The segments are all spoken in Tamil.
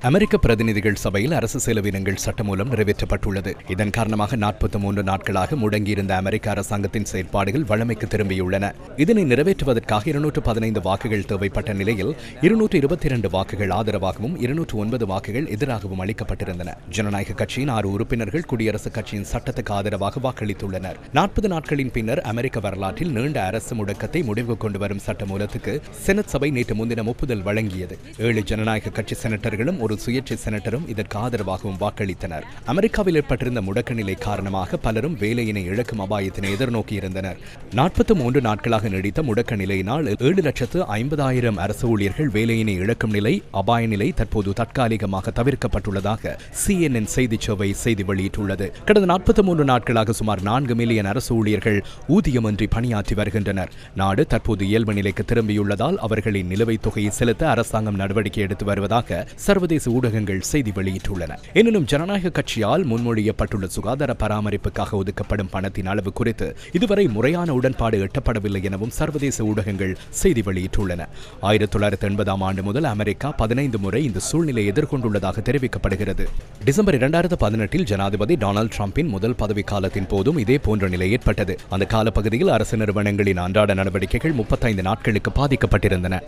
அமெரிக்க பிரதிநிதிகள் சபையில் அரசு செலவினங்கள் சட்டமூலம் நிறைவேற்றப்பட்டுள்ளது. இதன் காரணமாக நாற்பத்தி மூன்று நாட்களாக முடங்கியிருந்த அமெரிக்க அரசாங்கத்தின் செயற்பாடுகள் வழமைக்கு திரும்பியுள்ளன. இதனை நிறைவேற்றுவதற்காக இருநூற்று பதினைந்து வாக்குகள் தேவைப்பட்ட நிலையில் இருநூற்று இருபத்தி இரண்டு வாக்குகள் ஆதரவாகவும் இருநூற்று ஒன்பது வாக்குகள் எதிராகவும் அளிக்கப்பட்டிருந்தன. ஜனநாயக கட்சியின் ஆறு உறுப்பினர்கள் குடியரசுக் கட்சியின் சட்டத்துக்கு ஆதரவாக வாக்களித்துள்ளனர். நாற்பது நாட்களின் பின்னர் அமெரிக்க வரலாற்றில் நீண்ட அரசு முடக்கத்தை முடிவு கொண்டு வரும் சட்டமூலத்துக்கு செனட் சபை நேற்று முன்தினம் ஒப்புதல் வழங்கியது. ஏழு ஜனநாயக கட்சி செனட்டர்களும் ஒரு சுயேட்சை செனட்டரும் இதற்கு ஆதரவாகவும் வாக்களித்தனர். அமெரிக்காவில் ஏற்பட்டிருந்த முடக்க நிலை காரணமாக பலரும் வேலையினை இழக்கும் அபாயத்தினை எதிர்நோக்கியிருந்தனர். நாற்பத்தி மூன்று நாட்களாக நீடித்த முடக்க நிலையினால் ஏழு லட்சத்து ஐம்பதாயிரம் அரசு ஊழியர்கள் வேலையினை இழக்கும் நிலை அபாய நிலை தற்போது தற்காலிகமாக தவிர்க்கப்பட்டுள்ளதாக சிஎன்என் செய்திச் சேவை செய்தி வெளியிட்டுள்ளது. கடந்த நாற்பத்தி மூன்று நாட்களாக சுமார் நான்கு மில்லியன் அரசு ஊழியர்கள் ஊதியமின்றி பணியாற்றி வருகின்றனர். நாடு தற்போது இயல்பு நிலைக்கு திரும்பியுள்ளதால் அவர்களின் நிலுவைத் தொகையை செலுத்த அரசாங்கம் நடவடிக்கை எடுத்து வருவதாக சர்வதேச ஊடகங்கள் செய்தி வெளியிட்டுள்ளன. எனினும் ஜனநாயக கட்சியால் முன்மொழியப்பட்டுள்ள சுகாதார பராமரிப்புக்காக ஒதுக்கப்படும் பணத்தின் அளவு குறித்து இதுவரை முறையான உடன்பாடு எட்டப்படவில்லை எனவும் சர்வதேச ஊடகங்கள் செய்தி வெளியிட்டுள்ளன. ஆயிரத்தி தொள்ளாயிரத்தி எண்பதாம் ஆண்டு முதல் அமெரிக்கா பதினைந்து முறை இந்த சூழ்நிலை எதிர்கொண்டுள்ளதாக தெரிவிக்கப்படுகிறது. டிசம்பர் இரண்டாயிரத்து பதினெட்டில் ஜனாதிபதி டொனால்டு டிரம்பின் முதல் பதவி காலத்தின் போதும் இதே போன்ற நிலை ஏற்பட்டது. அந்த காலப்பகுதியில் அரசு நிறுவனங்களின் அன்றாட நடவடிக்கைகள் முப்பத்தைந்து நாட்களுக்கு பாதிக்கப்பட்டிருந்தன.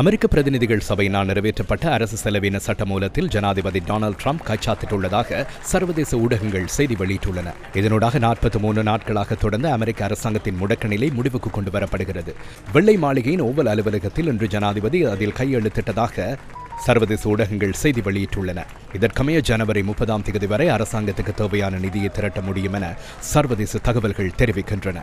அமெரிக்க பிரதிநிதிகள் சபையினால் நிறைவேற்றப்பட்ட அரசு செலவின சட்டமூலத்தில் ஜனாதிபதி டொனால்டு ட்ரம்ப் கைச்சாத்திட்டுள்ளதாக சர்வதேச ஊடகங்கள் செய்தி வெளியிட்டுள்ளன. இதனூடாக நாற்பத்தி மூன்று நாட்களாக தொடர்ந்த அமெரிக்க அரசாங்கத்தின் முடக்க நிலை முடிவுக்கு கொண்டு வரப்படுகிறது வெள்ளை மாளிகையின் ஓவல் அலுவலகத்தில் இன்று ஜனாதிபதி அதில் கையெழுத்திட்டதாக சர்வதேச ஊடகங்கள் செய்தி வெளியிட்டுள்ளன. இதற்கமைய ஜனவரி முப்பதாம் தேதி வரை அரசாங்கத்துக்கு தேவையான நிதியை திரட்ட முடியும் என சர்வதேச தகவல்கள் தெரிவிக்கின்றன.